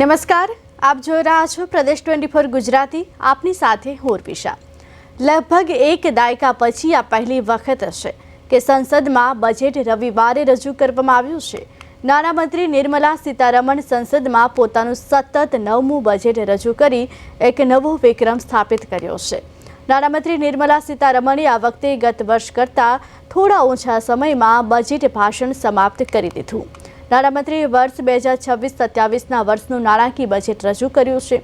નમસ્કાર. આપ જોઈ રહ્યા છો પ્રદેશ ટ્વેન્ટી ફોર ગુજરાતી. આપની સાથે હોરપિશા લગભગ એક દાયકા પછી આ પહેલી વખત હશે કે સંસદમાં બજેટ રવિવારે રજૂ કરવામાં આવ્યું છે. નાણામંત્રી નિર્મલા સીતારમણ સંસદમાં પોતાનું સતત નવમું બજેટ રજૂ કરી એક નવો વિક્રમ સ્થાપિત કર્યો છે. નાણામંત્રી નિર્મલા સીતારમણે આ વખતે ગત વર્ષ કરતાં થોડા ઓછા સમયમાં બજેટ ભાષણ સમાપ્ત કરી દીધું. નાણામંત્રીએ વર્ષ બે હજાર છવ્વીસ સત્યાવીસના વર્ષનું નાણાકીય બજેટ રજૂ કર્યું છે.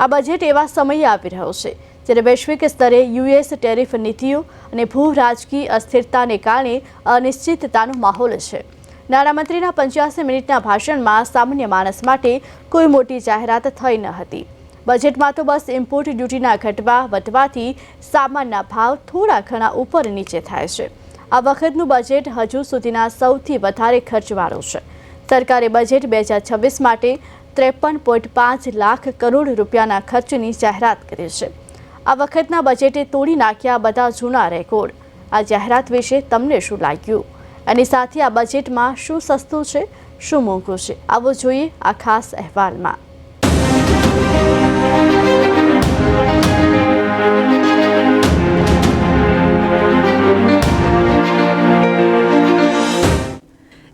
આ બજેટ એવા સમયે આવી રહ્યો છે, જ્યારે વૈશ્વિક સ્તરે યુએસ ટેરિફ નીતિઓ અને ભૂ રાજકીય અસ્થિરતાને કારણે અનિશ્ચિતતાનો માહોલ છે. નાણામંત્રીના પંચ્યાસી મિનિટના ભાષણમાં સામાન્ય માણસ માટે કોઈ મોટી જાહેરાત થઈ ન હતી. બજેટમાં તો બસ ઇમ્પોર્ટ ડ્યુટીના ઘટવા વધવાથી સામાનના ભાવ થોડા ઘણા ઉપર નીચે થાય છે. આ વખતનું બજેટ હજુ સુધીના સૌથી વધારે ખર્ચવાળું છે. સરકારે બજેટ બે હજાર છવ્વીસ માટે ત્રેપન પોઈન્ટ પાંચ લાખ કરોડ રૂપિયાના ખર્ચની જાહેરાત કરી છે. આ વખતના બજેટે તોડી નાખ્યા બધા જૂના રેકોર્ડ. આ જાહેરાત વિશે તમને શું લાગ્યું? એની સાથે આ બજેટમાં શું સસ્તું છે, શું મોંઘું છે? આવો જોઈએ આ ખાસ અહેવાલમાં.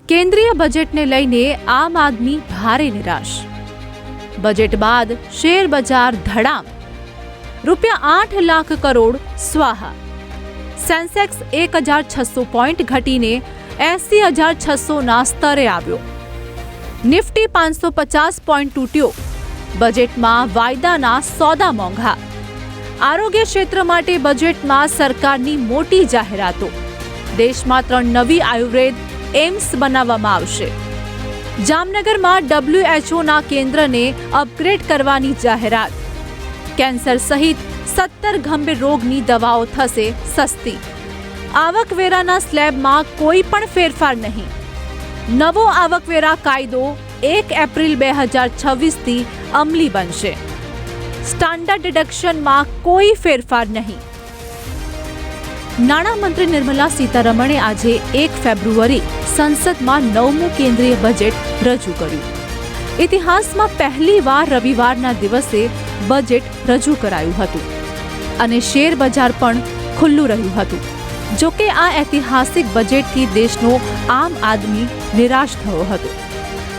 કેન્દ્રીય બજેટને લઈને આમ આદમી ભારે નિરાશ બજેટ બાદ શેર બજાર ધડામ રૂપિયા આઠ લાખ કરોડ સ્વાહા સેન્સેક્સ એક હજાર છસો પોઈન્ટ ઘટીને એસી હજાર છસોના સ્તરે આવ્યો નિફ્ટી પાંચસો પચાસ પોઈન્ટ તૂટ્યો બજેટમાં વાયદાના સોદા મોંઘા આરોગ્ય ક્ષેત્ર માટે બજેટમાં સરકારની મોટી જાહેરાતો દેશમાં ત્રણ નવી આયુર્વેદ એમ્સ બનાવવામાં આવશે. જામનગરમાં ડબ્લ્યુએચઓના કેન્દ્રને અપગ્રેડ કરવાની જાહેરાત. કેન્સર સહિત સત્તર ગંભીર રોગની દવાઓ થશે સસ્તી. આવકવેરાના સ્લેબમાં કોઈ પણ ફેરફાર નહીં. નવો આવકવેરા કાયદો એક એપ્રિલ બે હજાર છવ્વીસથી અમલી બનશે. સ્ટાન્ડર્ડ ડિડક્શનમાં કોઈ ફેરફાર નહીં. નાણામંત્રી નિર્મલા સીતારમણે આજે એક ફેબ્રુઆરી સંસદમાં નવમું કેન્દ્રીય બજેટ રજૂ કર્યું. ઇતિહાસમાં પહેલીવાર રવિવારના દિવસે બજેટ રજૂ કરાયું હતું અને શેર બજાર પણ ખુલ્લું રહ્યું હતું. જો કે આ ઐતિહાસિક બજેટથી દેશનો આમ આદમી નિરાશ થયો હતો.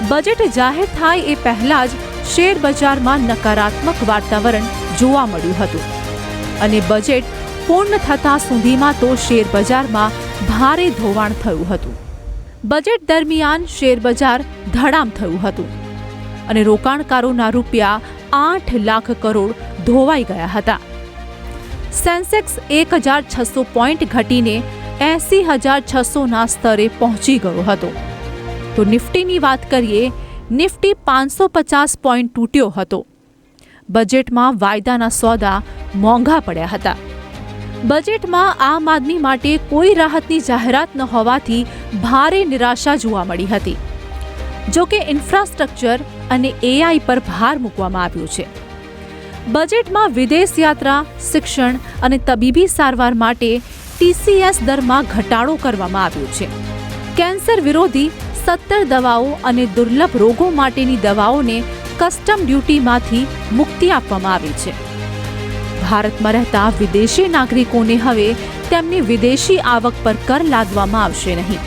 બજેટ જાહેર થાય એ પહેલા જ શેર બજારમાં નકારાત્મક વાતાવરણ જોવા મળ્યું હતું અને બજેટ પૂર્ણ થતા સુધીમાં તો શેર બજારમાં ભારે ધોવાણ થયું હતું. બજેટ દરમિયાન શેરબજાર ધડામ થયું હતું અને રોકાણકારોના રૂપિયા આઠ લાખ કરોડ ધોવાઈ ગયા હતા. સેન્સેક્સ એક હજાર છસો પોઈન્ટ ઘટીને એસી હજાર છસોના સ્તરે પહોંચી ગયો હતો. તો નિફ્ટીની વાત કરીએ, નિફ્ટી પાંચસો પચાસ પોઈન્ટ તૂટ્યો હતો. બજેટમાં વાયદાના સોદા મોંઘા પડ્યા હતા. બજેટમાં આમ આદમી માટે કોઈ રાહતની જાહેરાત ન હોવાથી ભારે નિરાશા જોવા મળી હતી. જો કે ઇન્ફ્રાસ્ટ્રક્ચર અને એઆઈ પર ભાર મૂકવામાં આવ્યો છે. બજેટમાં વિદેશ યાત્રા, શિક્ષણ અને તબીબી સારવાર માટે ટીસીએસ દરમાં ઘટાડો કરવામાં આવ્યો છે. કેન્સર વિરોધી સત્તર દવાઓ અને દુર્લભ રોગો માટેની દવાઓને કસ્ટમ ડ્યુટીમાંથી મુક્તિ આપવામાં આવી છે. ભારતમાં રહેતા વિદેશી નાગરિકોને હવે તેમની વિદેશી આવક પર કર લાદવામાં આવશે નહીં.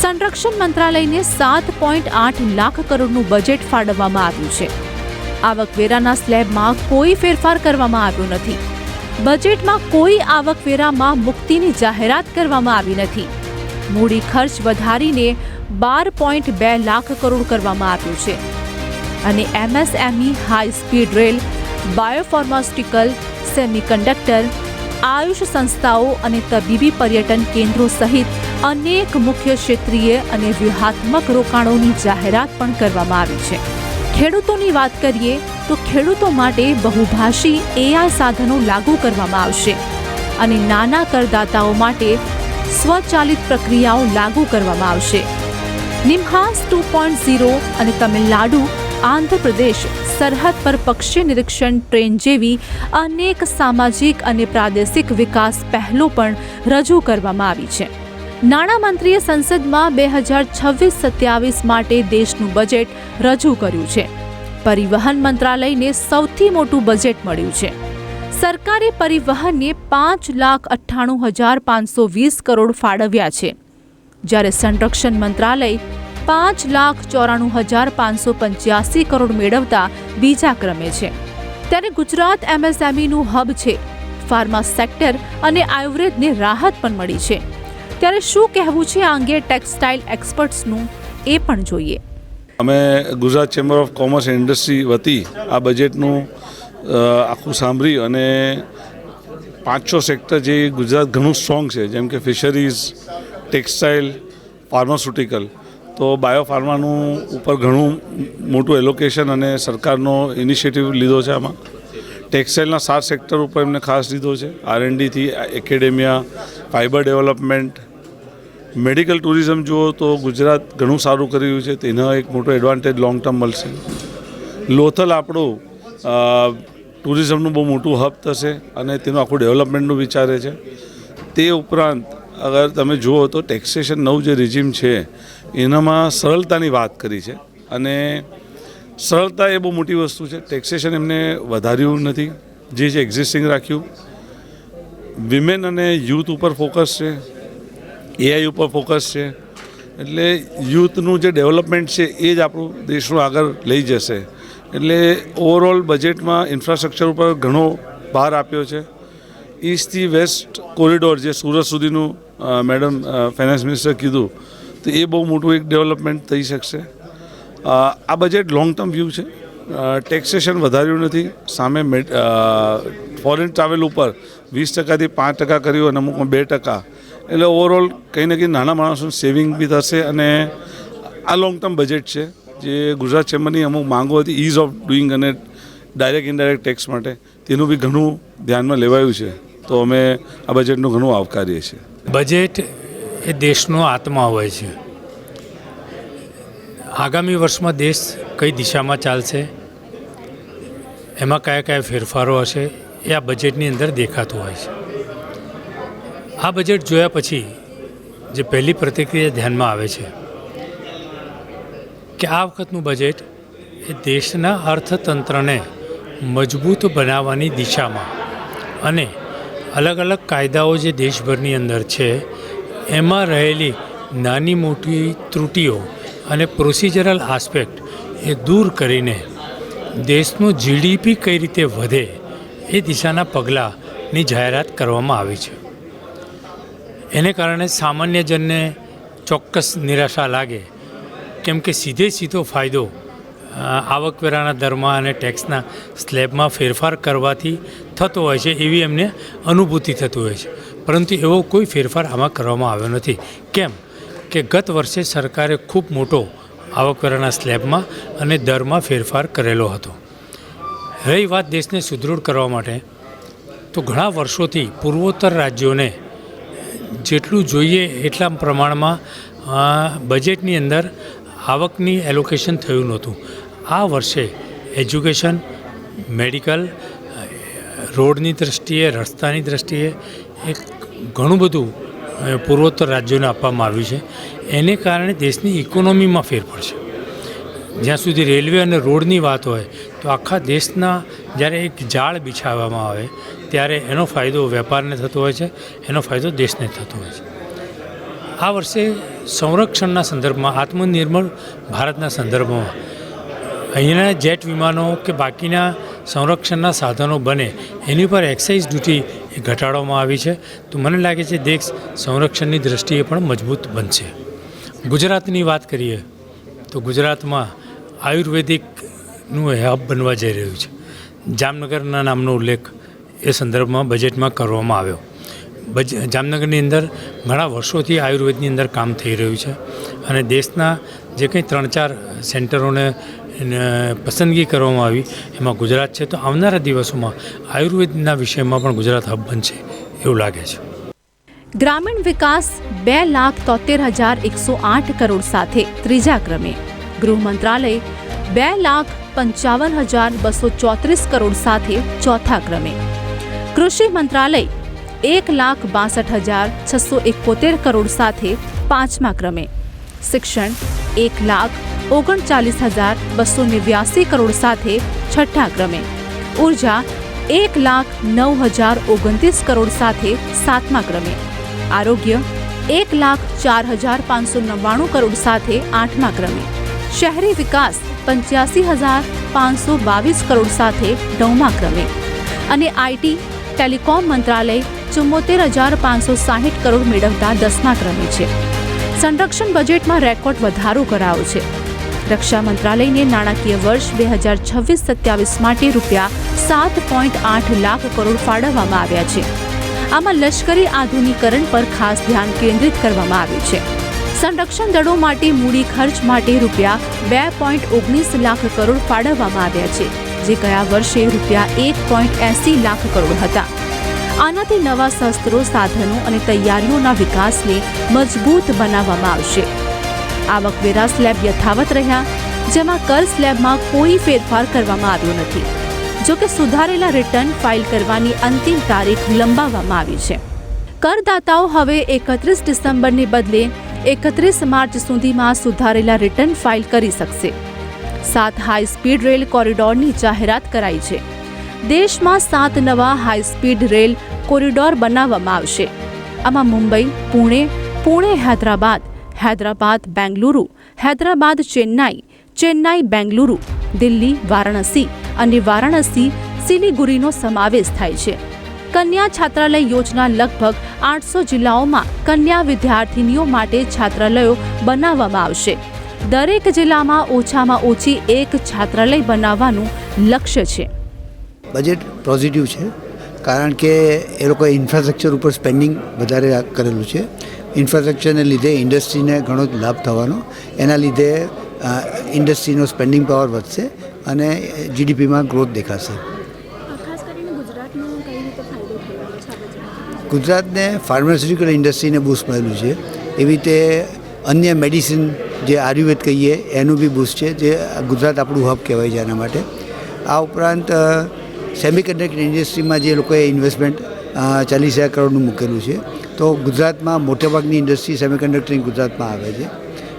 સંરક્ષણ મંત્રાલયને સાત પોઈન્ટ આઠ લાખ કરોડનું બજેટ ફાળવવામાં આવ્યું છે. આવકવેરાના સ્લેબમાં કોઈ ફેરફાર કરવામાં આવ્યો નથી. બજેટમાં કોઈ આવકવેરામાં મુક્તિની જાહેરાત કરવામાં આવી નથી. મૂડી ખર્ચ વધારીને બાર પોઈન્ટ બે લાખ કરોડ કરવામાં આવ્યું છે. અને MSME high speed rail biopharmaceutical, semiconductor, Ayush સંસ્થાઓ અને તબીબી પર્યટન કેન્દ્રો સહિત અનેક મુખ્ય ક્ષેત્રીય અને વ્યૂહાત્મક રોકાણોની જાહેરાત પણ કરવામાં આવી છે. ખેડૂતોની વાત કરીએ તો ખેડૂતો માટે બહુભાષી એઆઈ સાધનો લાગુ કરવામાં આવશે અને નાના કરદાતાઓ માટે સ્વચાલિત પ્રક્રિયાઓ લાગુ કરવામાં આવશે. નિમહાસ ટુ પોઈન્ટ ઝીરો અને તમિલનાડુ આંધ્રપ્રદેશ સરહદ પર પક્ષી નિરીક્ષણ ટ્રેન જેવી અનેક સામાજિક અને પ્રાદેશિક વિકાસ પહેલો પણ રજૂ કરવામાં આવી છે. નાણામંત્રીએ સંસદમાં બે હજાર છવ્વીસ સત્યાવીસ માટે દેશનું બજેટ રજૂ કર્યું છે. પરિવહન મંત્રાલયને સૌથી મોટું બજેટ મળ્યું છે. સરકારે પરિવહનને પાંચ લાખ અઠ્ઠાણું હજાર પાંચસો વીસ કરોડ ફાળવ્યા છે. જ્યારે સંરક્ષણ મંત્રાલય પાંચ લાખ ચોરાણું હજાર પાંચસો પંચ્યાસી કરોડ મેળવતા બીજા ક્રમે છે. ત્યારે ગુજરાત એમએસએમઈનું હબ છે. ફાર્મા સેક્ટર અને આયુર્વેદને રાહત પણ મળી છે. ત્યારે શું કહેવું છે આ અંગે ટેક્સટાઇલ એક્સપર્ટ્સનું એ પણ જોઈએ. અમે Gujarat chamber of commerce industry વતી આ બજેટનું આખું સાંભળી અને પાંચ છ સેક્ટર જે ગુજરાત ઘણું સ્ટ્રોંગ છે, જેમ કે ફિશરીઝ ટેક્સટાઇલ ફાર્માસ્યુટિકલ તો બાયોફાર્માનું ઉપર ઘણું મોટું એલોકેશન અને સરકારનો ઇનિશિયેટિવ લીધો છે આમાં. ટેક્સટાઇલના સાત સેક્ટર ઉપર એમને ખાસ લીધો છે. આરએનડીથી academia fibre development medical tourism જુઓ તો ગુજરાત ઘણું સારું કરી રહ્યું છે. તેનો એક મોટો એડવાન્ટેજ લોંગ ટર્મ મળશે. લોથલ આપણું ટુરિઝમનું બહુ મોટું હબ થશે અને તેનું આખું ડેવલપમેન્ટનું વિચારે છે. તે ઉપરાંત, અગર તમે જુઓ તો ટેક્સેશન નવું જે રિઝિમ છે એનામાં સરળતાની વાત કરી છે અને સરળતા એ બહુ મોટી વસ્તુ છે. ટેક્સેશન એમને વધાર્યું નથી. જે છે એક્ઝિસ્ટિંગ રાખ્યું. વિમેન અને યુથ ઉપર ફોકસ છે. એઆઈ ઉપર ફોકસ છે. એટલે યુથનું જે ડેવલપમેન્ટ છે એ જ આપણું દેશનું આગળ લઈ જશે. એટલે ઓવરઓલ બજેટમાં ઇન્ફ્રાસ્ટ્રક્ચર ઉપર ઘણો ભાર આપ્યો છે. ઈસ્ટથી વેસ્ટ કોરિડોર જે સુરત સુધીનું મેડમ ફાઇનાન્સ મિનિસ્ટર કીધું તો એ બહુ મોટું એક ડેવલપમેન્ટ થઈ શકશે. આ બજેટ લોંગ ટર્મ વ્યૂ છે ટેક્સેશન વધાર્યું નથી. સામે ફોરેન ટ્રાવેલ ઉપર વીસ ટકાથી પાંચ ટકા કર્યું અને અમુકમાં બે ટકા. એટલે ઓવરઓલ કંઈ ને કંઈ નાના માણસોનું સેવિંગ બી થશે અને આ લોંગ ટર્મ બજેટ છે. જે ગુજરાત ચેમ્બરની અમુક માંગો હતી ઇઝ ઓફ ડુઈંગ અને ડાયરેક્ટ ઇનડાયરેક્ટ ટેક્સ માટે, તેનું બી ઘણું ધ્યાનમાં લેવાયું છે. તો અમે આ બજેટનું ઘણું આવકારીએ છીએ. બજેટ એ દેશનો આત્મા હોય છે. આગામી વર્ષમાં દેશ કઈ દિશામાં ચાલશે, એમાં કયા કયા ફેરફારો હશે, એ આ બજેટની અંદર દેખાતું હોય છે. આ બજેટ જોયા પછી જે પહેલી પ્રતિક્રિયા ધ્યાનમાં આવે છે કે આ વખતનું બજેટ એ દેશના અર્થતંત્રને મજબૂત બનાવવાની દિશામાં અને અલગ અલગ કાયદાઓ જે દેશભરની અંદર છે એમાં રહેલી નાની મોટી ત્રુટીઓ અને પ્રોસિજરલ આસ્પેક્ટ એ દૂર કરીને દેશનું જીડીપી કઈ રીતે વધે એ દિશાના પગલાંની જાહેરાત કરવામાં આવી છે. એને કારણે સામાન્ય જનને ચોક્કસ નિરાશા લાગે, કેમ કે સીધે સીધો ફાયદો આવકવેરાના દરમાં અને ટેક્સના સ્લેબમાં ફેરફાર કરવાથી થતો હોય છે એવી એમને અનુભૂતિ થતી હોય છે. પરંતુ એવો કોઈ ફેરફાર આમાં કરવામાં આવ્યો નથી. કેમ? કે ગત વર્ષે સરકારે ખૂબ મોટો આવકવેરાના સ્લેબમાં અને દરમાં ફેરફાર કરેલો હતો. રહી વાત દેશને સુદૃઢ કરવા માટે, તો ઘણા વર્ષોથી પૂર્વોત્તર રાજ્યોને જેટલું જોઈએ એટલા પ્રમાણમાં બજેટની અંદર આવકની એલોકેશન થયું નહોતું. આ વર્ષે એજ્યુકેશન મેડિકલ રોડની દ્રષ્ટિએ, રસ્તાની દ્રષ્ટિએ એક ઘણું બધું પૂર્વોત્તર રાજ્યોને આપવામાં આવ્યું છે. એને કારણે દેશની ઇકોનોમીમાં ફેર પડશે જ્યાં સુધી રેલવે અને રોડની વાત હોય, તો આખા દેશના જ્યારે એક જાળ બિછાવવામાં આવે, ત્યારે એનો ફાયદો વેપારને થતો હોય છે, એનો ફાયદો દેશને થતો હોય છે. આ વર્ષે સંરક્ષણના સંદર્ભમાં આત્મનિર્ભર ભારતના સંદર્ભમાં અહીંયાના જેટ વિમાનો કે બાકીના સંરક્ષણના સાધનો બને, એની પર એક્સાઇઝ ડ્યુટી એ ઘટાડવામાં આવી છે. તો મને લાગે છે દેશ સંરક્ષણની દ્રષ્ટિએ પણ મજબૂત બનશે. ગુજરાતની વાત કરીએ, તો ગુજરાતમાં આયુર્વેદિકનું હબ બનવા જઈ રહ્યું છે. જામનગરના નામનો ઉલ્લેખ એ સંદર્ભમાં બજેટમાં કરવામાં આવ્યો. બજ, જામનગરની અંદર ઘણા વર્ષોથી આયુર્વેદની અંદર કામ થઈ રહ્યું છે. અને દેશના જે કંઈ ત્રણ ચાર સેન્ટરોને પસંદગી કરવામાં આવી. એમાં ગુજરાત છે તો આવનારા દિવસોમાં આયુર્વેદના વિષયમાં પણ ગુજરાત હબ બનશે એવું લાગે છે. ગ્રામીણ વિકાસ બે લાખ તોતેર હજાર એકસો આઠ કરોડ સાથે ત્રીજા ક્રમે. ગૃહ મંત્રાલય બે લાખ પંચાવન હજાર બસો ચોત્રીસ કરોડ સાથે ચોથા ક્રમે. કૃષિ મંત્રાલય એક લાખ બાસઠ હજાર છસો એકોતેર કરોડ સાથે પાંચમા ક્રમે. શિક્ષણ એક લાખ ઓગણચાલીસ હજાર બસો નેવ્યાસી કરોડ સાથે છઠ્ઠા ક્રમે. ઊર્જા એક લાખ નવ હજાર ઓગણત્રીસ કરોડ સાથે સાતમા ક્રમે. આરોગ્ય એક લાખ ચાર હજાર પાંચસો નવ્વાણું કરોડ સાથે આઠમા ક્રમે. શહેરી વિકાસ પંચ્યાસી હજાર પાંચસો બાવીસ કરોડ સાથે નવમા ક્રમે. અને આઈટી ટેલિકોમ મંત્રાલય ચુમ્મોતેર હજાર પાંચસો સાહીઠ કરોડ મેળવતા દસમા ક્રમે છે. સંરક્ષણ બજેટમાં રેકોર્ડ વધારો કરાયો છે. રક્ષા મંત્રાલયને નાણાકીય વર્ષ બે હજાર છવ્વીસ સત્યાવીસ માટે રૂપિયા સાત પોઈન્ટ આઠ લાખ કરોડ ફાળવવામાં આવ્યા છે. આમાં લશ્કરી આધુનિકરણ પર ખાસ ધ્યાન કેન્દ્રિત કરવામાં આવ્યું છે. સંરક્ષણ દળો માટે મૂડી ખર્ચ માટે રૂપિયા બે પોઈન્ટ ઓગણીસ લાખ કરોડ ફાળવવામાં આવ્યા છે, જે ગયા વર્ષે રૂપિયા એક પોઈન્ટ એંસી લાખ કરોડ હતા. આનાથી નવા શસ્ત્રો, સાધનો અને તૈયારીઓના વિકાસને મજબૂત બનાવવામાં આવશે. આવકવેરા સ્લેબ યથાવત રહ્યા, જેમાં કર સ્લેબમાં કોઈ ફેરફાર કરવામાં આવ્યો નથી. જો કે સુધારેલા રિટર્ન ફાઇલ કરવાની અંતિમ તારીખ લંબાવવામાં આવી છે. કરદાતાઓ હવે એકત્રીસ ડિસેમ્બરને બદલે એકત્રીસ માર્ચ સુધીમાં સુધારેલા રિટર્ન ફાઇલ કરી શકશે. સાત હાઈ સ્પીડ રેલ કોરિડોરની જાહેરાત કરાઈ છે. દેશમાં સાત નવા હાઈ સ્પીડ રેલ કોરિડોર બનાવવામાં આવશે. આમાં મુંબઈ, પુણે પુણે, હૈદરાબાદ હૈદરાબાદ બેંગલુરુ હૈદરાબાદ ચેન્નાઈ ચેન્નાઈ બેંગલુરુ દિલ્હી વારાણસી અને વારાણસી સિલિગુરીનો સમાવેશ થાય છે. કન્યા છાત્રાલય યોજના લગભગ આઠસો જિલ્લાઓમાં કન્યા વિદ્યાર્થીનીઓ માટે છાત્રાલયો બનાવવામાં આવશે. દરેક જિલ્લામાં ઓછામાં ઓછી એક છાત્રાલય બનાવવાનું લક્ષ્ય છે. બજેટ પોઝિટિવ છે, કારણ કે એ લોકોએ ઇન્ફ્રાસ્ટ્રક્ચર ઉપર સ્પેન્ડિંગ વધારે કરેલું છે. ઇન્ફ્રાસ્ટ્રક્ચરને લીધે ઇન્ડસ્ટ્રીને ઘણો જ લાભ થવાનો. એના લીધે ઇન્ડસ્ટ્રીનો સ્પેન્ડિંગ પાવર વધશે અને જીડીપીમાં ગ્રોથ દેખાશે. ગુજરાતને ફાર્માસ્યુટિકલ ઇન્ડસ્ટ્રીને બૂસ્ટ મળેલું છે એવી રીતે અન્ય મેડિસિન જે આયુર્વેદ કહીએ એનું બી બૂસ્ટ છે જે ગુજરાત આપણું હબ કહેવાય છે એના માટે. આ ઉપરાંત સેમિકન્ડક્ટર ઇન્ડસ્ટ્રીમાં જે લોકોએ ઇન્વેસ્ટમેન્ટ ચાલીસ હજાર કરોડનું મૂકેલું છે. તો ગુજરાતમાં મોટાભાગની ઇન્ડસ્ટ્રી સેમિકન્ડક્ટરિંગ ગુજરાતમાં આવે છે.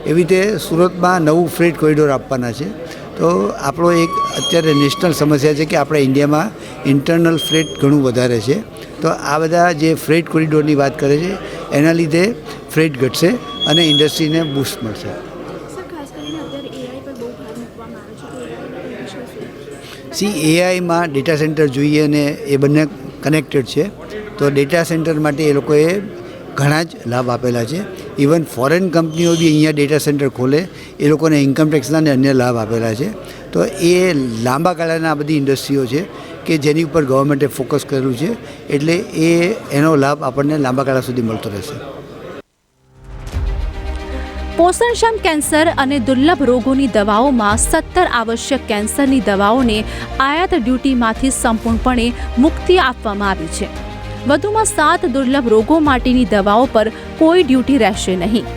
એવી રીતે સુરતમાં નવું ફ્રેટ કોરિડોર આપવાના છે. તો આપણો એક અત્યારે નેશનલ સમસ્યા છે કે આપણા ઇન્ડિયામાં ઇન્ટરનલ ફ્રેટ ઘણું વધારે છે. તો આ બધા જે ફ્રેટ કોરિડોરની વાત કરે છે એના લીધે ફ્રેટ ઘટશે અને ઇન્ડસ્ટ્રીને બૂસ્ટ મળશે. સી એઆઈમાં ડેટા સેન્ટર જોઈએ અને એ બંને કનેક્ટેડ છે. તો ડેટા સેન્ટર માટે એ લોકોએ ઘણા જ લાભ આપેલા છે. ઇવન ફોરેન કંપનીઓ બી અહીંયા ડેટા સેન્ટર ખોલે, એ લોકોને ઇન્કમ ટેક્સના અને અન્ય લાભ આપેલા છે. તો એ લાંબા ગાળાના બધી ઇન્ડસ્ટ્રીઓ છે કે જેની ઉપર ગવર્મેન્ટે ફોકસ કરેલું છે, એટલે એ, એનો લાભ આપણને લાંબા ગાળા સુધી મળતો રહેશે. પોષણક્ષમ કેન્સર અને દુર્લભ રોગોની દવાઓમાં સત્તર આવશ્યક કેન્સરની દવાઓને આયાત ડ્યુટીમાંથી સંપૂર્ણપણે મુક્તિ આપવામાં આવી છે. વધુમાં સાત દુર્લભ રોગો માટેની દવાઓ પર કોઈ ડ્યુટી રહેશે નહીં.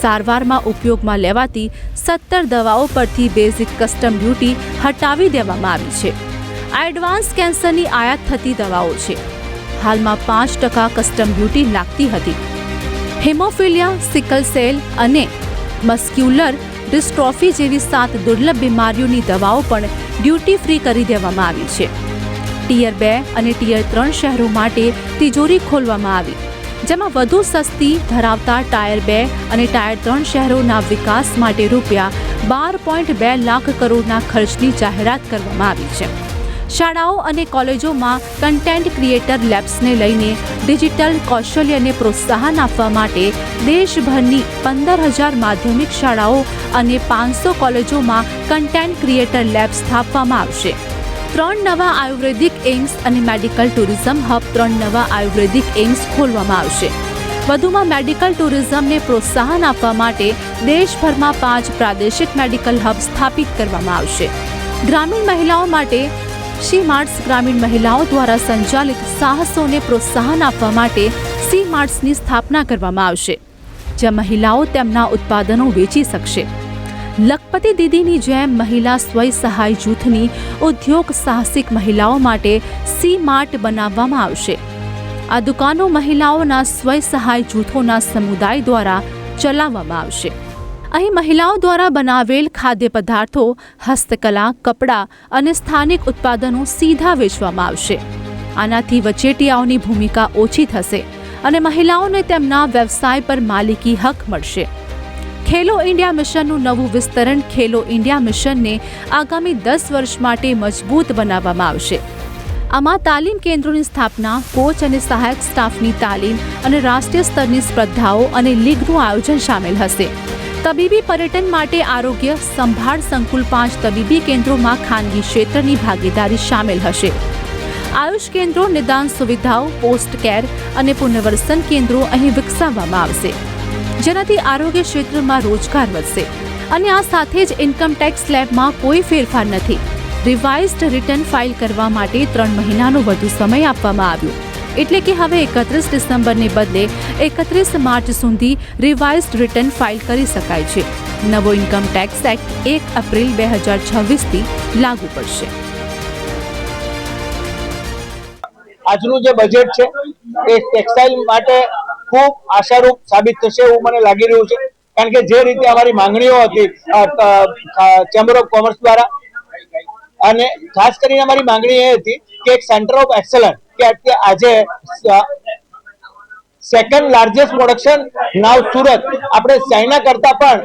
સારવારમાં ઉપયોગમાં લેવાતી સત્તર દવાઓ પરથી બેઝિક કસ્ટમ ડ્યુટી હટાવી દેવામાં આવી છે. આ એડવાન્સ કેન્સરની આયાત થતી દવાઓ છે. હાલમાં પાંચ ટકા કસ્ટમ ડ્યુટી લાગતી હતી. હેમોફિલિયા, સિકલ સેલ અને મસ્ક્યુલર ડિસ્ટ્રોફી જેવી સાત દુર્લભ બીમારીઓની દવાઓ પણ ડ્યુટી ફ્રી કરી દેવામાં આવી છે. ટિયર બે અને ટિયર ત્રણ શહેરો માટે તિજોરી ખોલવામાં આવી, જેમાં વધુ સસ્તી ધરાવતા ટાયર બે અને ટાયર ત્રણ શહેરોના વિકાસ માટે રૂપિયા બાર પોઈન્ટ બે લાખ કરોડના ખર્ચની જાહેરાત કરવામાં આવી છે. શાળાઓ અને કોલેજોમાં કન્ટેન્ટ ક્રિએટર લેબ્સને લઈને ડિજિટલ કૌશલ્યને પ્રોત્સાહન આપવા માટે દેશભરની પંદર હજાર માધ્યમિક શાળાઓ અને પાંચસો કોલેજોમાં કન્ટેન્ટ ક્રિએટર લેબ સ્થાપવામાં આવશે. ત્રણ નવા આયુર્વેદિક એઇમ્સ અને મેડિકલ ટુરિઝમ હબ ત્રણ નવા આયુર્વેદિક એઇમ્સ ખોલવામાં આવશે. વધુમાં મેડિકલ ટુરિઝમને પ્રોત્સાહન આપવા માટે દેશભરમાં પાંચ પ્રાદેશિક મેડિકલ હબ સ્થાપિત કરવામાં આવશે. ગ્રામીણ મહિલાઓ માટે સી માર્ટ્સ ગ્રામીણ મહિલાઓ દ્વારા સંચાલિત સાહસોને પ્રોત્સાહન આપવા માટે સી માર્ટ્સની સ્થાપના કરવામાં આવશે, જ્યાં મહિલાઓ તેમના ઉત્પાદનો વેચી શકશે. લખપતિ દીદીની જેમ મહિલા સ્વય સહાય જૂથની ઉદ્યોગ સાહસિક મહિલાઓ માટે સી માર્ટ બનાવવામાં આવશે. આ દુકાનો મહિલાઓના સ્વય સહાય જૂથોના સમુદાય દ્વારા ચલાવવામાં આવશે. અહીં મહિલાઓ દ્વારા બનાવેલ ખાદ્ય પદાર્થો, હસ્તકલા, કપડાં અને સ્થાનિક ઉત્પાદનો સીધા વેચવામાં આવશે. આનાથી વચેટિયાઓની ભૂમિકા ઓછી થશે અને મહિલાઓને તેમના વ્યવસાય પર માલિકી હક મળશે. ખેલો ઇન્ડિયા મિશનનું નવું વિસ્તરણ ખેલો ઇન્ડિયા મિશનને આગામી દસ વર્ષ માટે મજબૂત બનાવવામાં આવશે. આમાં તાલીમ કેન્દ્રોની સ્થાપના, કોચ અને સહાયક સ્ટાફની તાલીમ અને રાષ્ટ્રીય સ્તરની સ્પર્ધાઓ અને લીગનું આયોજન સામેલ હશે. તબીબી પર્યટન માટે આરોગ્ય, સંભાળ સંકુલ પાંચ તબીબી કેન્દ્રોમાં ખાનગી ક્ષેત્રની ભાગીદારી સામેલ હશે. આયુષ કેન્દ્રો, નિદાન સુવિધાઓ, પોસ્ટ કેર અને પુનર્વસન કેન્દ્રો અહીં વિકસાવવામાં આવશે. જેનાથી આરોગ્ય ક્ષેત્રમાં રોજગાર વધશે. અને આ સાથે જ ઇન્કમ ટેક્સ સ્લેબમાં કોઈ ફેરફાર નથી. રિવાઇઝડ રિટર્ન ફાઇલ કરવા માટે ત્રણ મહિનાનો વધુ સમય આપવામાં આવ્યો. એટલે કે હવે એકત્રીસ ડિસેમ્બરને બદલે એકત્રીસ માર્ચ સુધી રિવાઇઝડ રિટર્ન ફાઇલ કરી શકાય છે. નવો ઇન્કમ ટેક્સ એક્ટ એક એપ્રિલ બે હજાર છવ્વીસથી લાગુ પડશે. આજનું જે બજેટ છે, એ ટેક્સટાઇલ માટે ખૂબ આશારૂપ સાબિત થશે એવું મને લાગી રહ્યું છે. કારણ કે જે રીતે અમારી માંગણીઓ હતી ચેમ્બર ઓફ કોમર્સ દ્વારા, અને ખાસ કરીને અમારી માંગણી એ હતી કે એક સેન્ટર ઓફ એક્સલન્સ કે આજે second largest production now Surat. આપણે ચાઇના કરતા પણ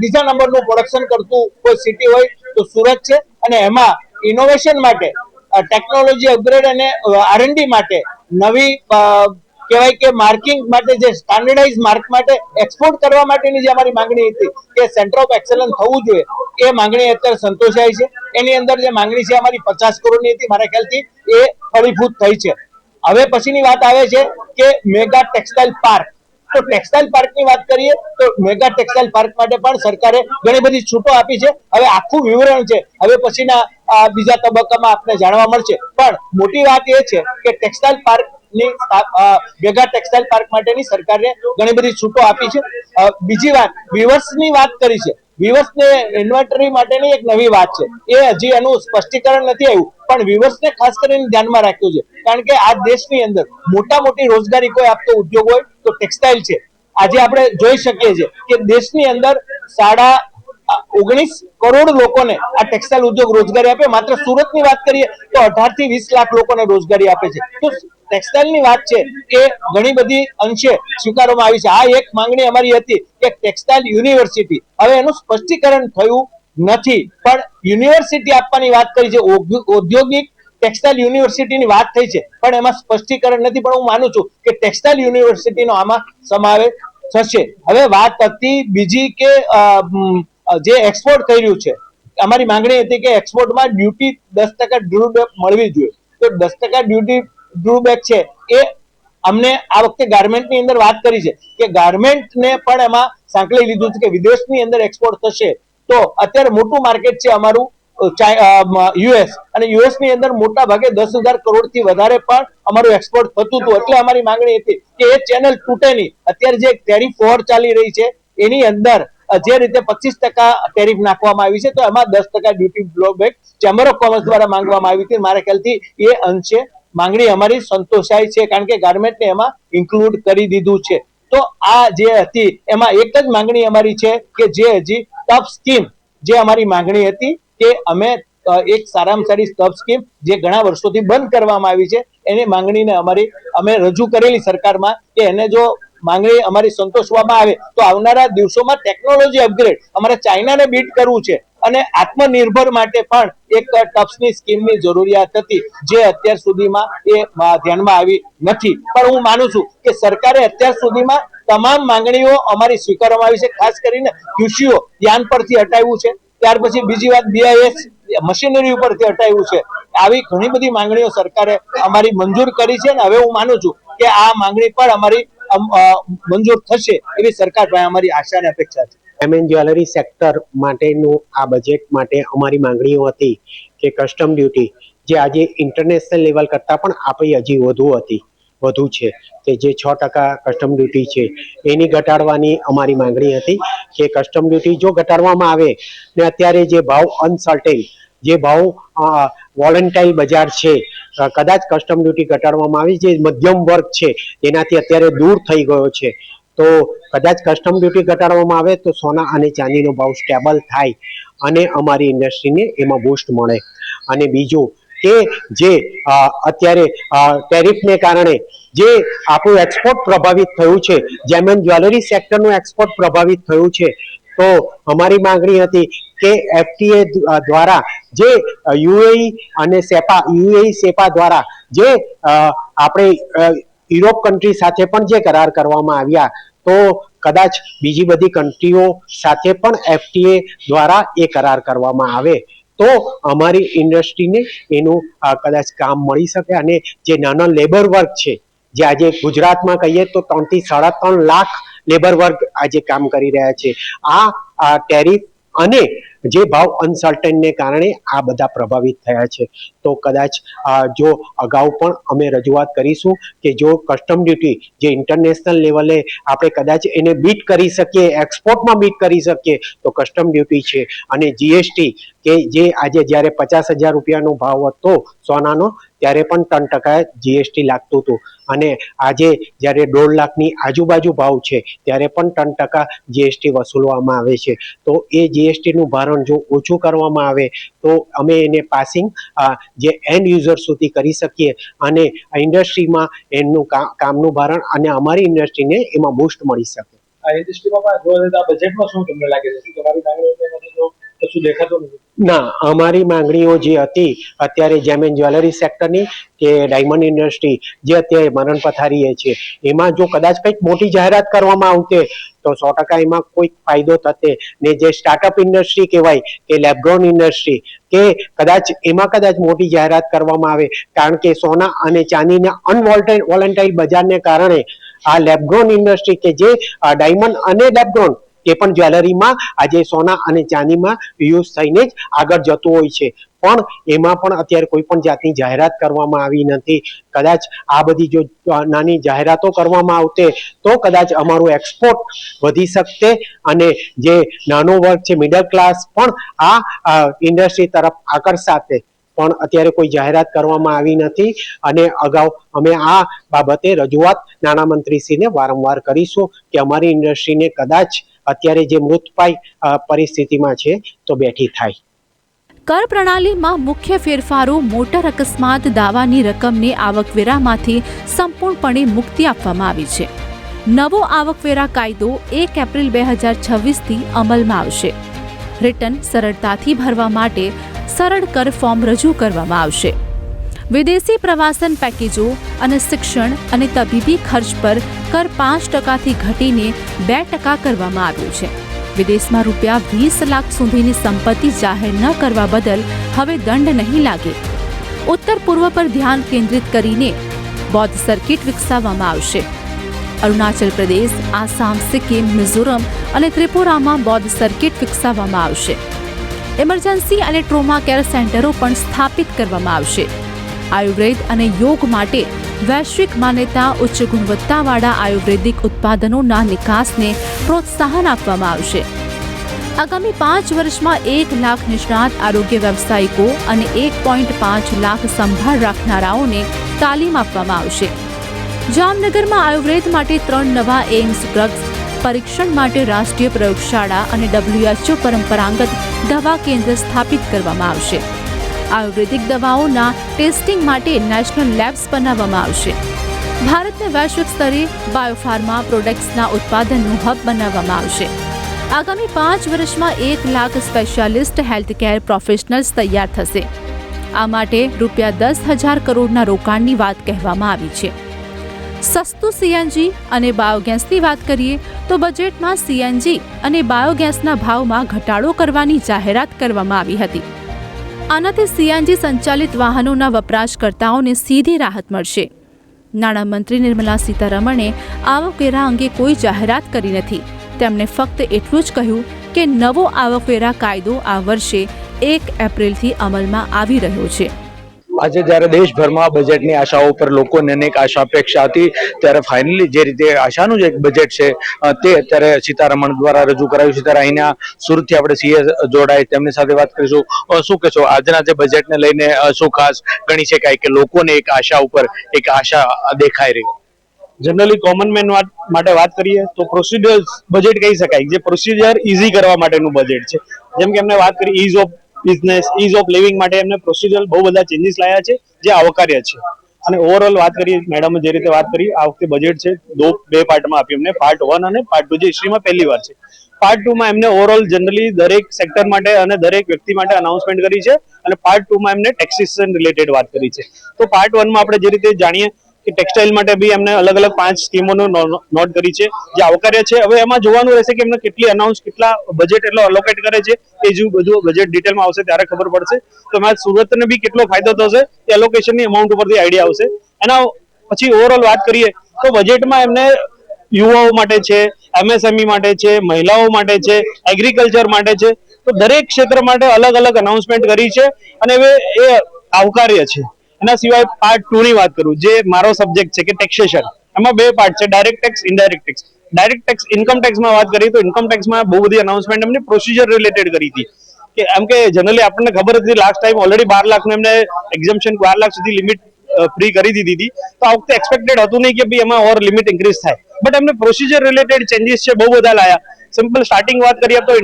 બીજા નંબરનું પ્રોડક્શન કરતું કોઈ સિટી હોય તો સુરત છે. અને એમાં ઇનોવેશન માટે ટેકનોલોજી અપગ્રેડ અને આરએનડી માટે નવી કહેવાય કે માર્કિંગ માટે જે સ્ટાન્ડર્ડાઇઝ માર્ક માટે એક્સપોર્ટ કરવા માટેની જે અમારી માંગણી હતી કે સેન્ટર ઓફ એક્સલન્સ થવું જોઈએ, એ માંગણી અત્યારે સંતોષાય છે. એની અંદર જે માંગણી છે અમારી પચાસ કરોડની હતી, મારા ખ્યાલથી, એ ફળીભૂત થઈ છે. હવે પછીની વાત આવે છે કે મેગા ટેક્સટાઇલ પાર્ક. તો ટેક્સટાઇલ પાર્કની વાત કરીએ, તો મેગા ટેક્સટાઇલ પાર્ક માટે પણ સરકારે ઘણી બધી છૂટો આપી છે. હવે આખું વિવરણ છે. હવે પછીના બીજા તબક્કામાં આપને જાણવા મળશે. પણ મોટી વાત એ છે કે ટેક્સટાઇલ પાર્ક ની ભેગા ટેક્સટાઇલ પાર્ક માટેની સરકારે ઘણી બધી છૂટો આપી છે. બીજી વાત વિવર્સની વાત કરી છે. વિવર્સને ઇન્વેન્ટરી માટેની એક નવી વાત છે. એ હજી એનું સ્પષ્ટીકરણ નથી આવ્યું, પણ વિવર્સને ખાસ કરીને ધ્યાનમાં રાખ્યું છે. કારણ કે આ દેશની અંદર મોટા મોટી રોજગારી કોઈ આપતો ઉદ્યોગ હોય તો ટેક્સટાઇલ છે. આજે આપણે જોઈ શકીએ છીએ કે દેશની અંદર સાડા ઓગણીસ કરોડ લોકોને આ ટેક્સટાઇલ ઉદ્યોગ રોજગારી આપે. માત્ર સુરતની વાત કરીએ તો અઢારથી વીસ લાખ લોકોને રોજગારી આપે છે. તો ટેક્સટાઇલની વાત છે એ ઘણી બધી અંશે સ્વીકારવામાં આવી છે. આ એક માંગણી અમારી હતી કે ટેક્સટાઇલ યુનિવર્સિટી. હવે એનું સ્પષ્ટીકરણ થયું નથી. પણ યુનિવર્સિટી આપવાની વાત કરી છે. ઔદ્યોગિક ટેક્સટાઇલ યુનિવર્સિટીની વાત થઈ છે. પણ એમાં સ્પષ્ટીકરણ નથી. પણ હું માનું છું કે ટેક્સટાઇલ યુનિવર્સિટીનો આમાં સમાવેશ થશે. હવે વાત હતી બીજી કે જે એક્સપોર્ટ કર્યું છે, અમારી માંગણી હતી કે એક્સપોર્ટમાં ડ્યુટી દસ ટકા ડ્રુબેક મળવી જોઈએ. તો દસ ટકા ડ્યુટી ડ્રુબેક છે એ અમને આ વખતે ગાર્મેન્ટની અંદર વાત કરી છે કે ગાર્મેન્ટને પણ એમાં સાંકળી લીધું છે કે વિદેશની અંદર એક્સપોર્ટ થશે. તો અત્યારે મોટું માર્કેટ છે અમારું યુએસ અને યુએસની અંદર મોટા ભાગે દસ હજાર કરોડથી વધારે પણ અમારું એક્સપોર્ટ થતું હતું. એટલે અમારી માંગણી હતી કે એ ચેનલ તૂટે નહીં. અત્યારે જે ટેરિફ વોર ચાલી રહી છે, એની અંદર જે રીતે પચીસ ટકા ટેરિફ નાખવામાં આવી છે, તો એમાં દસ ટકા duty blowback chamber of commerce દ્વારા માંગવામાં આવી હતી. મારા ખ્યાલથી એ અંશે માંગણી અમારી સંતોષાય છે, કારણ કે ગાર્મેન્ટને એમાં ઇન્ક્લુડ કરી દીધું છે. તો આ જે હતી, એમાં એક જ માંગણી અમારી છે કે જે હજી ટફ સ્કીમ જે અમારી માંગણી હતી કે અમે એક સારામાં સારી સ્ટફ સ્કીમ જે ઘણા વર્ષોથી બંધ કરવામાં આવી છે, એની માંગણીને અમારી, અમે રજૂ કરેલી સરકારમાં કે એને જો માંગણી અમારી સંતોષવામાં આવે તો આવનારા દિવસોમાં ટેકનોલોજી અપગ્રેડ અમારે ચાઇનાને બીટ કરવું છે અને આત્મનિર્ભર માટે પણ એક ટપ્સની સ્કીમની જરૂરિયાત હતી જે અત્યાર સુધીમાં એ ધ્યાનમાં આવી નથી. પણ હું માનું છું કે સરકારે અત્યાર સુધીમાં તમામ માંગણીઓ અમારી સ્વીકારવામાં આવી છે, ખાસ કરીને કૃષિઓ ધ્યાન પરથી હટાવ્યું છે. ત્યાર પછી બીજી વાત બીઆઈએસ મશીનરી ઉપરથી હટાવ્યું છે. આવી ઘણી બધી માંગણીઓ સરકારે અમારી મંજૂર કરી છે અને હવે હું માનું છું કે આ માંગણી પણ અમારી મંજૂર થશે એવી સરકાર પાસે અમારી આશા અને અપેક્ષા છે. એમએન જ્વેલરી સેક્ટર માટેનું આ બજેટ માટે અમારી માંગણીઓ હતી કે કસ્ટમ ડ્યુટી જે આજે ઇન્ટરનેશનલ લેવલ કરતાં પણ આપણી હજી વધુ હતી, વધુ છે. કે જે છ ટકા કસ્ટમ ડ્યુટી છે, એની ઘટાડવાની અમારી માંગણી હતી કે કસ્ટમ ડ્યુટી જો ઘટાડવામાં આવે ને અત્યારે જે ભાવ અનસર્ટેન જે ભાવ વોલેન્ટાઇલ બજાર છે કદાચ કસ્ટમ ડ્યુટી ઘટાડવામાં આવી જે મધ્યમ વર્ગ છે, તેનાથી અત્યારે દૂર થઈ ગયો છે. તો કદાચ કસ્ટમ ડ્યુટી ઘટાડવામાં આવે તો સોના અને ચાંદીનો ભાવ સ્ટેબલ થાય અને અમારી ઇન્ડસ્ટ્રીને એમાં બૂસ્ટ મળે. અને બીજું કે જે અત્યારે ટેરિફને કારણે જે આપણું એક્સપોર્ટ પ્રભાવિત થયું છે, જેમ એમ જ્વેલરી સેક્ટરનું એક્સપોર્ટ પ્રભાવિત થયું છે, તો અમારી માંગણી હતી કે એફટીએ દ્વારા જે યુએઈ અને સેપા, યુએઈ, સેપા દ્વારા જે આપણે યુરોપ કન્ટ્રી સાથે પણ જે કરાર કરવામાં આવ્યા, તો કદાચ બીજી બધી કન્ટ્રીઓ સાથે પણ એફટીએ દ્વારા એ કરાર કરવામાં આવે. તો અમારી ઇન્ડસ્ટ્રીને એનું કદાચ કામ મળી શકે અને જે નાના લેબર વર્ક છે, જે આજે ગુજરાતમાં કહીએ તો ત્રણથી સાડા ત્રણ લાખ લેબર વર્ક આજે કામ કરી રહ્યા છે. આ ટેરિફ અને જે ભાવ અનસર્ટેનને કારણે આ બધા પ્રભાવિત થયા છે. તો કદાચ જો અગાઉ પણ અમે રજૂઆત કરીશું કે જો કસ્ટમ ડ્યુટી જે ઇન્ટરનેશનલ લેવલે આપણે કદાચ એને બીટ કરી શકીએ એક્સપોર્ટમાં બીટ કરી શકીએ, તો કસ્ટમ ડ્યુટી છે. અને જીએસટી કે જે આજે જ્યારે પચાસ હજાર રૂપિયાનો ભાવ હતો સોનાનો ત્યારે પણ ત્રણ ટકા જીએસટી લાગતું હતું. અને આજે જ્યારે દોઢ લાખની આજુબાજુ ભાવ છે, ત્યારે પણ ત્રણ ટકા જીએસટી વસૂલવામાં આવે છે. તો એ જીએસટી નું ભારણ જો ઓછું કરવામાં આવે, તો અમે એને પાસિંગ જે એન્ડ યુઝર સુધી કરી શકીએ. અને ઇન્ડસ્ટ્રીમાં એમનું કામનું ભારણ અને અમારી ઇન્ડસ્ટ્રીને એમાં બૂસ્ટ મળી શકે. આ ઇન્ડસ્ટ્રીમાં બજેટમાં શું તમને લાગે છે? શું તમારી માંગણી કશું દેખાતું નથી? ના, અમારી માંગણીઓ જે હતી, અત્યારે જેમ એન જ્વેલરી સેક્ટરની કે ડાયમંડ ઇન્ડસ્ટ્રી જે અત્યારે મરણ પથારીએ છે, એમાં જો કદાચ કંઈક મોટી જાહેરાત કરવામાં આવતે તો સો ટકા એમાં કોઈક ફાયદો થતે ને જે સ્ટાર્ટઅપ ઇન્ડસ્ટ્રી કહેવાય, કે લેબગ્રોન ઇન્ડસ્ટ્રી કે કદાચ એમાં કદાચ મોટી જાહેરાત કરવામાં આવે, કારણ કે સોના અને ચાંદીના અનવોલ્ટાઇલ વોલેન્ટાઇલ બજારને કારણે આ લેબગ્રોન ઇન્ડસ્ટ્રી કે જે ડાયમંડ અને લેબગ્રોન એ પણ જ્વેલરીમાં આજે સોના અને ચાંદીમાં યુઝ થઈને જ આગળ જતું હોય છે. પણ એમાં પણ અત્યારે કોઈ પણ જાતની જાહેરાત કરવામાં આવી નથી. કદાચ આ બધી જો નાની જાહેરાતો કરવામાં આવતે તો કદાચ અમારું એક્સપોર્ટ વધી શકતે અને જે નાનો વર્ગ છે મિડલ ક્લાસ પણ આ ઇન્ડસ્ટ્રી તરફ આકર્ષાતે. પણ અત્યારે કોઈ જાહેરાત કરવામાં આવી નથી અને અગાઉ અમે આ બાબતે રજૂઆત નાણામંત્રીશ્રીને વારંવાર કરીશું કે અમારી ઇન્ડસ્ટ્રીને કદાચ અત્યારે જે મૃતપાય પરિસ્થિતિમાં છે, તો બેઠી થાય. કર પ્રણાલીમાં મુખ્ય ફેરફારો મોટર અકસ્માત દાવાની રકમને આવકવેરામાંથી સંપૂર્ણપણે મુક્તિ આપવામાં આવી છે. નવો આવકવેરા કાયદો એક એપ્રિલ બે હજાર છવ્વીસથી અમલમાં આવશે. રિટર્ન સરળતાથી ભરવા માટે સરળ કર ફોર્મ રજૂ કરવામાં આવશે. વિદેશી પ્રવાસન પેકેજો અને શિક્ષણ અને તબીબી ખર્ચ પર કર પાંચ ટકાથી ઘટીને બે ટકા કરવામાં આવ્યું છે. વિદેશમાં રૂપિયા વીસ લાખ સુધીની સંપત્તિ જાહેર ન કરવા બદલ હવે દંડ નહીં લાગે. ઉત્તર પૂર્વ પર ધ્યાન કેન્દ્રિત કરીને બૌદ્ધ સર્કિટ વિકસાવવામાં આવશે. અરુણાચલ પ્રદેશ, આસામ, સિક્કિમ, મિઝોરમ અને ત્રિપુરામાં બૌદ્ધ સર્કિટ વિકસાવવામાં આવશે. ઇમરજન્સી અને ટ્રોમા કેર સેન્ટરો પણ સ્થાપિત કરવામાં આવશે. આયુર્વેદ અને યોગ માટે વૈશ્વિક માન્યતા, ઉચ્ચ ગુણવત્તાવાળા આયુર્વેદિક ઉત્પાદનોના નિકાસને પ્રોત્સાહન આપવામાં આવશે. આગામી પાંચ વર્ષમાં એક લાખ નિષ્ણાત આરોગ્ય વ્યવસાયિકો અને એક પોઈન્ટ પાંચ લાખ સંભાળ રાખનારાઓને તાલીમ આપવામાં આવશે. જામનગરમાં આયુર્વેદ માટે ત્રણ નવા એમ્સ ડ્રગ્સ પરીક્ષણ માટે રાષ્ટ્રીય પ્રયોગશાળા અને ડબ્લ્યુએચઓ પરંપરાગત દવા કેન્દ્ર સ્થાપિત કરવામાં આવશે. આયુર્વેદિક દવાઓના ટેસ્ટિંગ માટે નેશનલ લેબ્સ બનાવવામાં આવશે. ભારતને વૈશ્વિક સ્તરે બાયોફાર્મા પ્રોડક્ટ્સના ઉત્પાદનનું હબ બનાવવામાં આવશે. આગામી પાંચ વર્ષમાં એક લાખ સ્પેશિયાલિસ્ટ હેલ્થકેર પ્રોફેશનલ્સ તૈયાર થશે. આ માટે રૂપિયા દસ હજાર કરોડના રોકાણની વાત કહેવામાં આવી છે. સસ્તું સીએનજી અને બાયોગેસની વાત કરીએ તો બજેટમાં સીએનજી અને બાયોગેસના ભાવમાં ઘટાડો કરવાની જાહેરાત કરવામાં આવી હતી. આનાથી સીએનજી સંચાલિત વાહનોના વપરાશકર્તાઓને સીધી રાહત મળશે. નાણામંત્રી નિર્મલા સીતારમણે આવકવેરા અંગે કોઈ જાહેરાત કરી નથી. તેમણે ફક્ત એટલું જ કહ્યું કે નવો આવકવેરા કાયદો આ વર્ષે એક એપ્રિલથી અમલમાં આવી રહ્યો છે. આજે જ્યારે દેશભરમાં બજેટની આશાઓ પર લોકોને અનેક આશા અપેક્ષા હતી, ત્યારે ફાઇનલી જે રીતે આશાનું જે એક બજેટ છે તે અત્યારે સીતારમણ દ્વારા રજૂ કરાયું છે. ત્યારે અહીંના સુરતથી આપણે સીએ જોડાય તેમની સાથે વાત કરીશું. શું કહેશો? આજના જે બજેટને લઈને શું ખાસ ગણી શકાય કે લોકોને એક આશા ઉપર એક આશા દેખાઈ રહી? જનરલી કોમન મેન માટે વાત કરીએ તો પ્રોસિડર બજેટ કહી શકાય. જે પ્રોસિજર ઇઝી કરવા માટેનું બજેટ છે. જેમ કે એમને વાત કરી ease of business ease of living માટે એમને પ્રોસિજર બહુ બધા ચેન્જીસ લાયા છે, જે આવકાર્ય છે. અને ઓવરઓલ વાત કરીએ મેડમે જે રીતે વાત કરી, આ વખતે બજેટ છે, દો, બે પાર્ટમાં આપ્યું એમને પાર્ટ વન અને પાર્ટ ટુ જે હિસ્ટ્રીમાં પહેલી વાર છે. પાર્ટ ટુમાં એમને ઓવરઓલ જનરલી દરેક સેક્ટર માટે અને દરેક વ્યક્તિ માટે અનાઉન્સમેન્ટ કરી છે, અને પાર્ટ ટુમાં એમને ટેક્સેશન રિલેટેડ વાત કરી છે. તો પાર્ટ વનમાં આપણે જે રીતે જાણીએ કે ટેક્સટાઇલ માટે બી એમને અલગ અલગ પાંચ સ્કીમોનો નોટ કરી છે. જે આવકાર્ય છે, હવે એમાં જોવાનું રહેશે કે એમને કેટલી અનાઉન્સ કેટલા બજેટ એટલો અલોકેટ કરે છે. એ જેવું બધું બજેટ ડિટેલમાં આવશે ત્યારે ખબર પડશે. તો એમાં સુરતને બી કેટલો ફાયદો થશે, એ એલોકેશનની અમાઉન્ટ ઉપરથી આઈડિયા આવશે. એના પછી ઓવરઓલ વાત કરીએ, તો બજેટમાં એમને યુવાઓ માટે છે એમએસએમઈ માટે છે, મહિલાઓ માટે છે એગ્રીકલ્ચર માટે છે. તો દરેક ક્ષેત્ર માટે અલગ અલગ અનાઉન્સમેન્ટ કરી છે અને હવે એ આવકાર્ય છે. એના સિવાય પાર્ટ ટુ ની વાત કરું, જે મારો સબ્જેક્ટ છે કે ટેક્સેશન એમાં બે પાર્ટ છે direct tax indirect tax direct tax income ટેક્સમાં વાત કરીએ તો ઇન્કમ ટેક્સમાં બહુ બધી અનાઉન્સમેન્ટ એમને પ્રોસિજર રિલેટેડ કરી હતી. કે એમ કે જનરલી આપણને ખબર હતી લાસ્ટ ટાઈમ ઓલરેડી બાર લાખનું એમને એક્ઝમ્પશન બાર લાખ સુધી લિમિટ ફ્રી કરી દીધી હતી. તો આ વખતે એક્સપેક્ટેડ હતું નહીં કે ભાઈ એમાં ઓર લિમિટ ઇન્ક્રીઝ થાય. બટ એમને પ્રોસિજર રિલેટેડ ચેન્જીસ છે, બહુ બધા લાયા. સિમ્પલ સ્ટાર્ટિંગ વાત કરીએ તો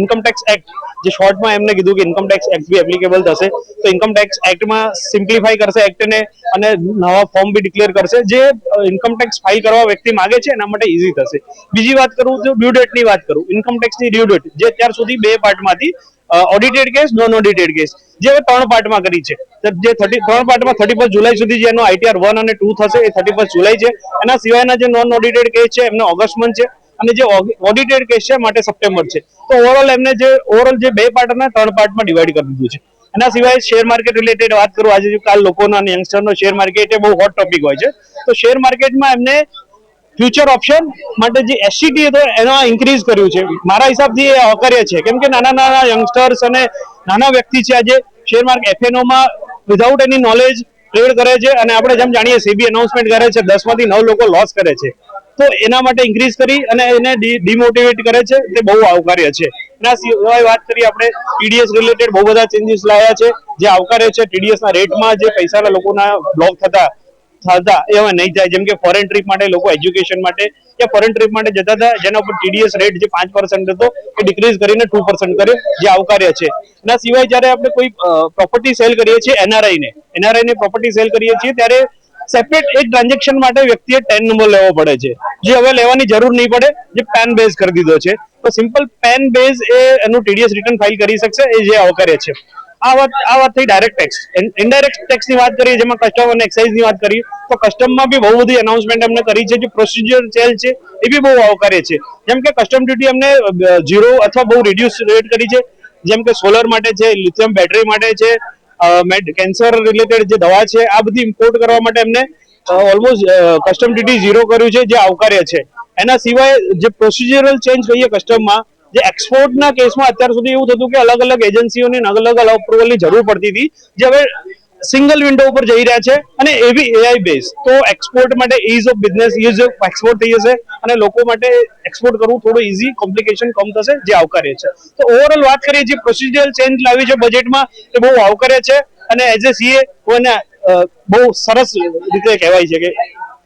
ઇન્કમ ટેક્સ એક્ટ જે શોર્ટમાં એમને કીધું કે income tax act be applicable થશે, તો ઇન્કમ ટેક્સ એક્ટમાં સિમ્પ્લિફાઈ કરશે એક્ટને અને નવા ફોર્મ બી ડિક્લેર કરશે, જે ઇન્કમ ટેક્સ ફાઇલ કરવા વ્યક્તિ માગે છે, એના માટે ઇઝી થશે. બીજી વાત કરું તો ડ્યુ ડેટની વાત કરું. ઇન્કમ ટેક્સની ડ્યુ ડેટ જે અત્યાર સુધી બે પાર્ટમાંથી audited case non audited case જે હવે ત્રણ પાર્ટમાં કરી છે. જે થર્ટી ત્રણ પાર્ટમાં થર્ટી ફર્સ્ટ જુલાઈ સુધી જે એનો આઈટીઆર વન અને ટુ થશે, એ થર્ટી ફર્સ્ટ જુલાઈ છે. એના સિવાયના જે નોન ઓડિટેડ કેસ છે, એમને ઓગસ્ટ મંથ છે. અને જે ઓડિટેડ કેસ છે, માટે સપ્ટેમ્બર છે. તો ઓવરઓલ એમને જે ઓવરઓલ જે બે પાર્ટ અને ત્રણ પાર્ટમાં ડિવાઈડ કરી દીધું છે. એના સિવાય શેર માર્કેટ રિલેટેડ વાત કરું, આજે કાલ લોકોનો અને યંગસ્ટરનો શેર માર્કેટ એ બહુ હોટ ટોપિક હોય છે. તો શેર માર્કેટમાં એમને ફ્યુચર ઓપ્શન માટે જે એસસીટી હતો, એનો ઇન્ક્રીઝ કર્યું છે. મારા હિસાબથી એ અકર્ય છે. કેમ કે નાના નાના યંગસ્ટર્સ અને નાના વ્યક્તિ છે આજે શેર માર્કેટ એફએનઓમાં વિધાઉટ એની નોલેજ ટ્રેડ કરે છે. અને આપણે જેમ જાણીએ સીબી અનાઉન્સમેન્ટ કરે છે, દસમાંથી નવ લોકો લોસ કરે છે. તો એના માટે ઇન્ક્રીઝ કરી અને એને ડિમોટિવેટ કરે છે. તે બહુ આવકાર્ય છે. એના સિવાય વાત કરીએ આપણે ટીડીએસ રિલેટેડ બહુ બધા ચેન્જીસ લાવ્યા છે. જે આવકાર્ય છે ટીડીએસ ના રેટમાં જે પૈસાના લોકોના બ્લોક થતા થતા એવા નહીં થાય. જેમ કે ફોરેન ટ્રીપ માટે, લોકો એજ્યુકેશન માટે, કે ફોરેન ટ્રીપ માટે જતા હતા, જેના ઉપર ટીડીએસ રેટ જે પાંચ પર્સન્ટ હતો, એ ડિક્રીઝ કરીને ટુ પર્સન્ટ કર્યો, જે આવકાર્ય છે. એના સિવાય જ્યારે આપણે કોઈ પ્રોપર્ટી સેલ કરીએ છીએ એનઆરઆઈ ને. એનઆરઆઈ ને પ્રોપર્ટી સેલ કરીએ છીએ, ત્યારે સેપરેટ એક ટ્રાન્ઝેક્શન માટે વ્યક્તિએ ટેન નંબર લેવો પડે છે. જે હવે લેવાની જરૂર નહીં પડે, જે પેન બેઝ કરી દીધો છે. તો સિમ્પલ પેન બેઝ એ એનું ટીડીએસ રિટર્ન ફાઇલ કરી શકશે, એ જે આવકારે છે. આ વાત આ વાત થઈ ડાયરેક્ટ ટેક્સ ઇનડાયરેક્ટ ટેક્સની વાત કરીએ, જેમાં કસ્ટમ અને એક્સાઇઝની વાત કરીએ, તો કસ્ટમમાં બી બહુ બધી એનાઉન્સમેન્ટ અમને કરી છે, જે પ્રોસિજર ચેલ છે, એ બી બહુ આવકાર્ય છે. જેમ કે કસ્ટમ ડ્યુટી અમને ઝીરો અથવા બહુ રિડ્યુસ રેટ કરી છે. જેમ કે સોલર માટે છે લિથિયમ બેટરી માટે છે કેન્સર રિલેટેડ જે દવા છે, આ બધી ઇમ્પોર્ટ કરવા માટે એમને ઓલમોસ્ટ કસ્ટમ ડ્યુટી ઝીરો કર્યું છે, જે આવકાર્ય છે. એના સિવાય જે પ્રોસિજરલ ચેન્જ કહીએ કસ્ટમમાં જે એક્સપોર્ટના કેસમાં અત્યાર સુધી એવું થતું કે અલગ અલગ એજન્સીઓની અલગ અલગ અપ્રુવલની જરૂર પડતી હતી. જે હવે સિંગલ વિન્ડો ઉપર જઈ રહ્યા છે અને એવી એઆઈ બેઝ તો એક્સપોર્ટ માટે ease of business ease of export થઈ જશે અને લોકો માટે એક્સપોર્ટ કરવું થોડું ઇઝી કોમ્પ્લિકેશન કમ થશે, જે આવકાર્ય છે. તો ઓવરઓલ વાત કરીએ, જે પ્રોસિજરલ ચેન્જ લાવી છે બજેટમાં એ બહુ આવકાર્ય છે અને એઝ એ સીએ કોઈને બહુ સરસ રીતે કહેવાય છે કે,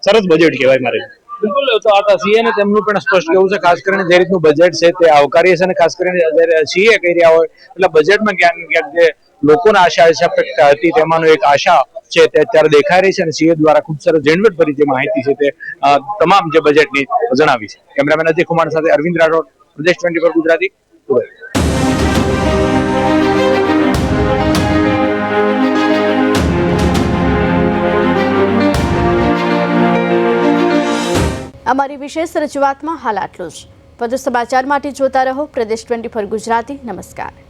સરસ બજેટ કહેવાય મારે. બિલકુલ, તો આ સીએ ને તેમનું પણ સ્પષ્ટ કેવું છે, ખાસ કરીને જે રીતનું બજેટ છે તે આવકારી છે અને ખાસ કરીને સીએ કહી રહ્યા હોય, એટલે બજેટમાં ક્યાંક ક્યાંક જે લોકોના આશા અપેક્ષા હતી, તેમાંનો એક આશા છે તે અત્યારે દેખાઈ રહી છે અને સીએ દ્વારા ખૂબ સરસ ઝીણવટભરી જે માહિતી છે તે તમામ જે બજેટની જણાવી છે. કેમેરામેન અજય કુમાર સાથે અરવિંદ રાઠોડ, પ્રદેશ ટ્વેન્ટી પર ગુજરાતી અમારી વિશેષ રજૂઆતમાં હાલ આટલું જ. વધુ સમાચાર માટે જોતા રહો પ્રદેશ ટ્વેન્ટી ફોર ગુજરાતી. નમસ્કાર.